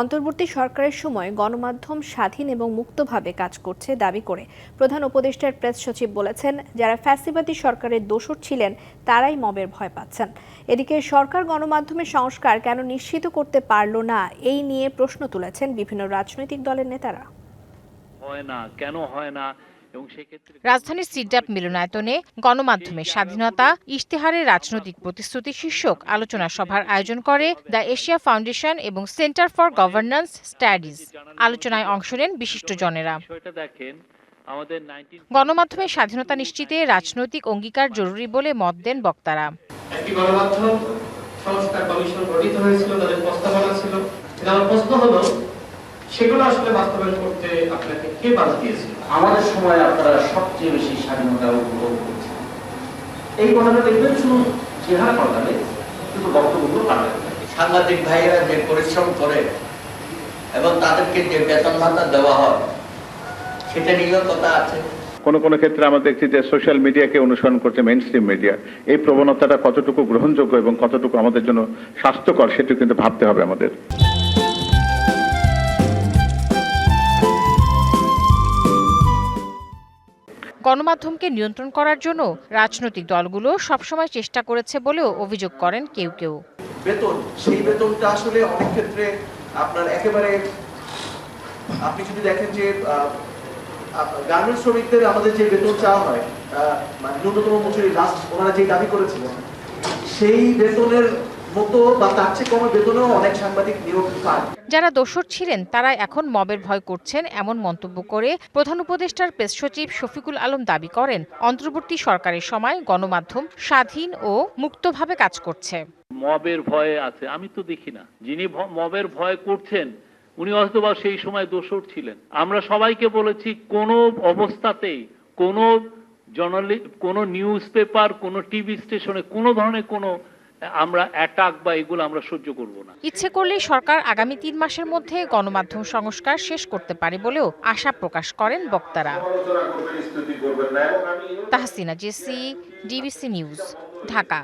অন্তর্বর্তী সরকারের সময় গণমাধ্যম স্বাধীন এবং মুক্তভাবে কাজ করছে দাবি করে প্রধান উপদেষ্টার প্রেস সচিব বলেছেন, যারা ফ্যাসিবাদী সরকারের দোষর ছিলেন তারাই মবের ভয় পাচ্ছেন। এদিকে সরকার গণমাধ্যমের সংস্কার কেন নিশ্চিত করতে পারল না, এই নিয়ে প্রশ্ন তুলেছেন বিভিন্ন রাজনৈতিক দলের নেতারা। হয় না, কেন হয় না? রাজধানীর সিডাপ মিলনায়তনে গণমাধ্যমের স্বাধীনতা ইশতেহারের রাজনৈতিক প্রতিশ্রুতি শীর্ষক আলোচনা সভার আয়োজন করে দ্য এশিয়া ফাউন্ডেশন এবং সেন্টার ফর গভর্নেন্স স্টাডিজ আলোচনায় অংশ নেন বিশিষ্টজনেরা। বিষয়টা দেখেন আমাদের 19 গণমাধ্যমের স্বাধীনতা নিশ্চিতে রাজনৈতিক অঙ্গীকার জরুরি বলে মত দেন বক্তারা। একটি গণমাধ্যম সংস্কার কমিশন গঠিত হয়েছিল তাদের প্রস্তাবনা ছিল। প্রশ্ন হলো সেগুলো আসলে বাস্তবায়ন করতে আপনাকে কে বাধা দিয়েছিল আমাদের সময় আপনারা সবচেয়ে বেশি স্বাধীনতা উপভোগ করছেন। এই কথাটা দেখবেন শুধু চেহারা পাল্টালে কিন্তু বক্তব্যগুলো পাল্টাবে। সাংবাদিক ভাইয়েরা যে পরিশ্রম করে এবং তাদেরকে যে বেতন ভাতা দেওয়া হয় সেটা নিয়েও কথা আছে। কোনো কোনো ক্ষেত্রে আমরা দেখছি যে সোশ্যাল মিডিয়াকে অনুসরণ করছে মেইন স্ট্রিম মিডিয়া এই প্রবণতাটা কতটুকু গ্রহণযোগ্য এবং কতটুকু আমাদের জন্য স্বাস্থ্যকর সেটা কিন্তু ভাবতে হবে আমাদের। গণমাধ্যমকে নিয়ন্ত্রণ করার জন্য রাজনৈতিক দলগুলো সবসময় চেষ্টা করেছে বলেও অভিযোগ করেন কেউ কেউ। বেতন, সেই বেতনটা আসলে অনেক ক্ষেত্রে আপনার একেবারে, আপনি যদি দেখেন যে গার্মেন্টস শ্রমিকদের আমাদের যে বেতন চাওয়া হয় মানে ন্যূনতম মজুরি লাস্ট ওনারা যে দাবি করেছিলেন, সেই বেতনের মতো বা তার চেয়ে কম বেতনেও অনেক সাংবাদিক নিয়োগ পায়। যারা দোষর ছিলেন তারা এখন মবের ভয় করছেন এমন মন্তব্য করে প্রধান উপদেষ্টার প্রেস সচিব শফিকুল আলম দাবি করেন অন্তর্বর্তী সরকারের সময় গণমাধ্যম স্বাধীন ও মুক্তভাবে কাজ করছে। মবের ভয়ে আছে আমি তো দেখি না। যিনি মবের ভয় করছেন উনি হয়তো বা সেই সময় দোষর ছিলেন। আমরা সবাইকে বলেছি কোনো অবস্থাতেই কোনো জার্নালি কোনো নিউজ পেপার কোনো টিভি স্টেশনে কোনো ধরনের কোনো আমরা অ্যাটাক বা এগুলো আমরা সহ্য করব না। ইচ্ছে করলে সরকার আগামী তিন মাসের মধ্যে গণমাধ্যম সংস্কার শেষ করতে পারে বলেও আশা প্রকাশ করেন বক্তারা। Tahsina Jessy DBC news Dhaka.